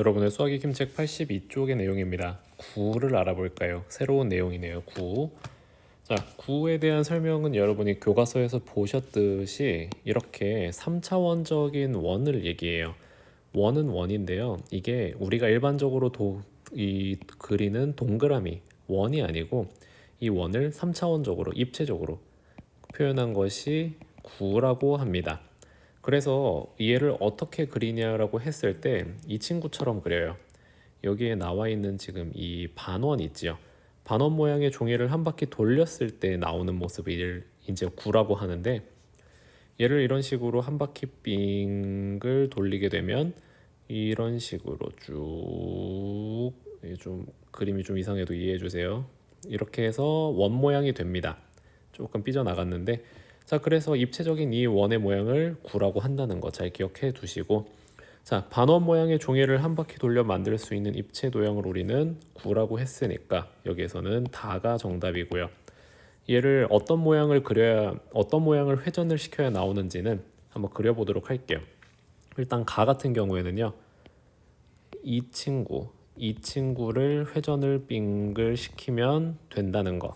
여러분의 수학 익힘책 82쪽의 내용입니다. 구를 알아볼까요? 새로운 내용이네요. 구. 자, 구에 대한 설명은 여러분이 교과서에서 보셨듯이 이렇게 3차원적인 원을 얘기해요. 원은 원인데요. 이게 우리가 일반적으로 도, 이 그리는 동그라미 원이 아니고 이 원을 3차원적으로 입체적으로 표현한 것이 구라고 합니다. 그래서 얘를 어떻게 그리냐라고 했을 때 이 친구처럼 그려요. 여기에 나와 있는 지금 이 반원 있지요. 반원 모양의 종이를 한 바퀴 돌렸을 때 나오는 모습을 이제 구라고 하는데 얘를 이런 식으로 한 바퀴 빙을 돌리게 되면 이런 식으로 쭉 좀 그림이 좀 이상해도 이해해 주세요. 이렇게 해서 원 모양이 됩니다. 조금 삐져 나갔는데 자 그래서 입체적인 이 원의 모양을 구라고 한다는 거 잘 기억해 두시고 자 반원 모양의 종이를 한 바퀴 돌려 만들 수 있는 입체 도형을 우리는 구라고 했으니까 여기에서는 다가 정답이고요. 얘를 어떤 모양을 그려야 어떤 모양을 회전을 시켜야 나오는지는 한번 그려보도록 할게요. 일단 가 같은 경우에는요. 이 친구, 이 친구를 회전을 빙글 시키면 된다는 거.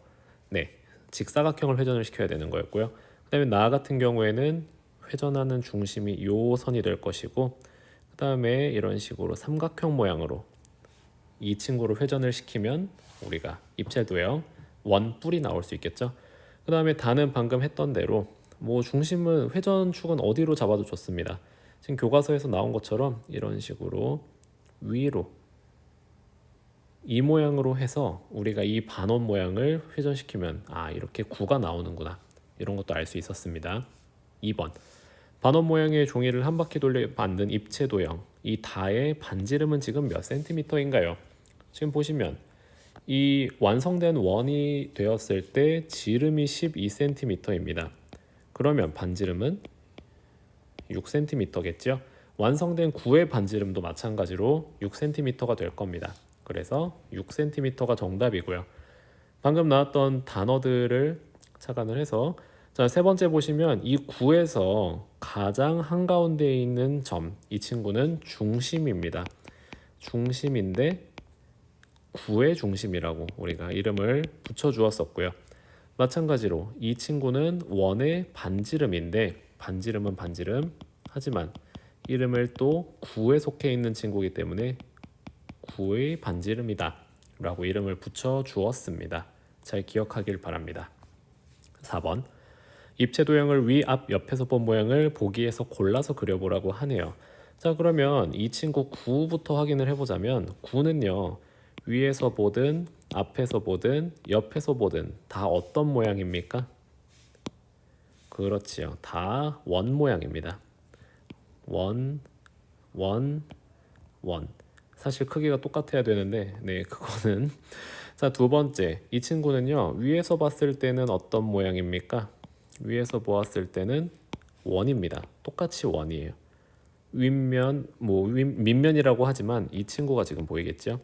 네, 직사각형을 회전을 시켜야 되는 거였고요. 그다음에 나 같은 경우에는 회전하는 중심이 요 선이 될 것이고 그다음에 이런 식으로 삼각형 모양으로 이 친구를 회전을 시키면 우리가 입체 도형 원뿔이 나올 수 있겠죠. 그 다음에 다는 방금 했던 대로 뭐 중심은 회전축은 어디로 잡아도 좋습니다. 지금 교과서에서 나온 것처럼 이런 식으로 위로 이 모양으로 해서 우리가 이 반원 모양을 회전시키면 아 이렇게 구가 나오는구나 이런 것도 알 수 있었습니다. 2번 반원 모양의 종이를 한 바퀴 돌려 만든 입체 도형 이 다의 반지름은 지금 몇 센티미터인가요? 지금 보시면 이 완성된 원이 되었을 때 지름이 12cm입니다. 그러면 반지름은 6cm겠죠? 완성된 구의 반지름도 마찬가지로 6cm가 될 겁니다. 그래서 6cm가 정답이고요. 방금 나왔던 단어들을 착안을 해서 자, 세 번째 보시면 이 구에서 가장 한가운데에 있는 점, 이 친구는 중심입니다. 중심인데 구의 중심이라고 우리가 이름을 붙여 주었었고요. 마찬가지로 이 친구는 원의 반지름인데 반지름은 반지름 하지만 이름을 또 구에 속해 있는 친구이기 때문에 구의 반지름이다 라고 이름을 붙여 주었습니다. 잘 기억하길 바랍니다. 4번 입체 도형을 위, 앞, 옆에서 본 모양을 보기에서 골라서 그려보라고 하네요. 자 그러면 이 친구 9부터 확인을 해보자면 9는요 위에서 보든 앞에서 보든 옆에서 보든 다 어떤 모양입니까? 그렇지요. 다 원 모양입니다. 원, 원, 원. 사실 크기가 똑같아야 되는데, 네, 그거는. 자, 두 번째. 이 친구는요, 위에서 봤을 때는 어떤 모양입니까? 위에서 보았을 때는 원입니다. 똑같이 원이에요. 윗면, 뭐, 윗, 밑면이라고 하지만 이 친구가 지금 보이겠죠?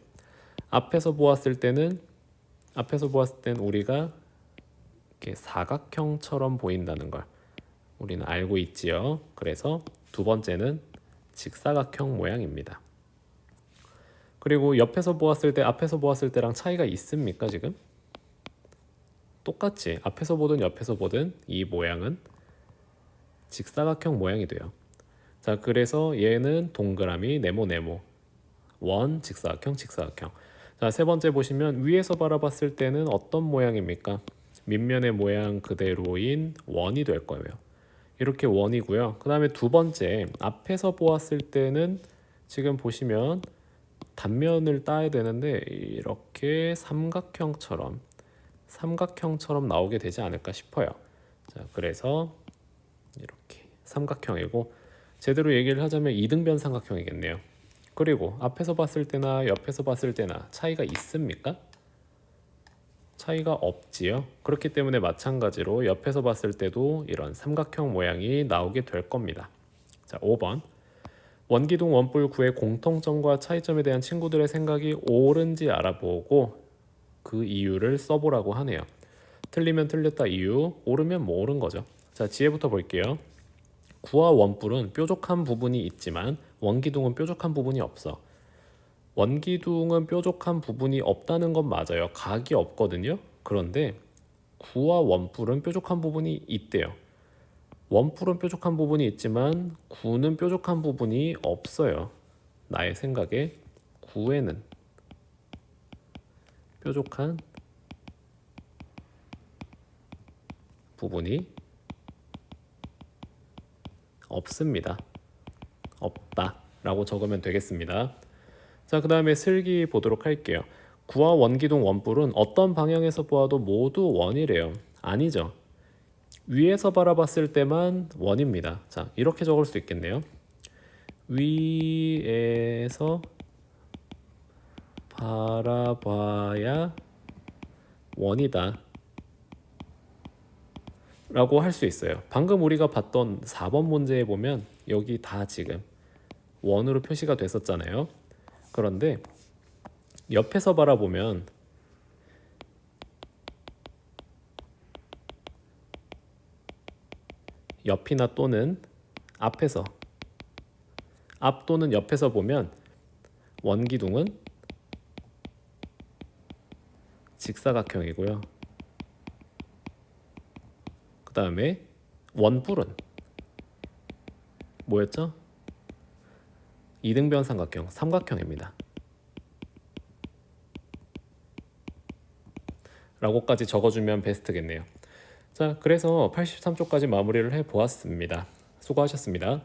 앞에서 보았을 때는, 앞에서 보았을 때는 우리가 이렇게 사각형처럼 보인다는 걸 우리는 알고 있지요. 그래서 두 번째는 직사각형 모양입니다. 그리고 옆에서 보았을 때 앞에서 보았을 때랑 차이가 있습니까 지금? 똑같지. 앞에서 보든 옆에서 보든 이 모양은 직사각형 모양이 돼요. 자, 그래서 얘는 동그라미, 네모, 네모. 원, 직사각형, 직사각형. 자, 세 번째 보시면 위에서 바라봤을 때는 어떤 모양입니까? 밑면의 모양 그대로인 원이 될 거예요. 이렇게 원이고요. 그 다음에 두 번째 앞에서 보았을 때는 지금 보시면 단면을 따야 되는데 이렇게 삼각형처럼 삼각형처럼 나오게 되지 않을까 싶어요. 자, 그래서 이렇게 삼각형이고 제대로 얘기를 하자면 이등변 삼각형이겠네요. 그리고 앞에서 봤을 때나 옆에서 봤을 때나 차이가 있습니까? 차이가 없지요. 그렇기 때문에 마찬가지로 옆에서 봤을 때도 이런 삼각형 모양이 나오게 될 겁니다. 자, 5번. 원기둥 원뿔 구의 공통점과 차이점에 대한 친구들의 생각이 옳은지 알아보고 그 이유를 써보라고 하네요. 틀리면 틀렸다 이유, 옳으면 뭐 옳은 거죠. 자, 지혜부터 볼게요. 구와 원뿔은 뾰족한 부분이 있지만 원기둥은 뾰족한 부분이 없어. 원기둥은 뾰족한 부분이 없다는 건 맞아요. 각이 없거든요. 그런데 구와 원뿔은 뾰족한 부분이 있대요. 원뿔은 뾰족한 부분이 있지만 구는 뾰족한 부분이 없어요. 나의 생각에 구에는 뾰족한 부분이 없습니다. 없다 라고 적으면 되겠습니다. 자, 그 다음에 슬기 보도록 할게요. 구와 원기둥 원뿔은 어떤 방향에서 보아도 모두 원이래요. 아니죠. 위에서 바라봤을 때만 원입니다. 자, 이렇게 적을 수 있겠네요. 위에서 바라봐야 원이다. 라고 할 수 있어요. 방금 우리가 봤던 4번 문제에 보면 여기 다 지금 원으로 표시가 됐었잖아요. 그런데 옆에서 바라보면 옆이나 또는 앞에서 앞 또는 옆에서 보면 원기둥은 직사각형이고요. 그 다음에 원뿔은 뭐였죠? 이등변 삼각형, 삼각형입니다. 라고까지 적어주면 베스트겠네요. 자, 그래서 83쪽까지 마무리를 해 보았습니다. 수고하셨습니다.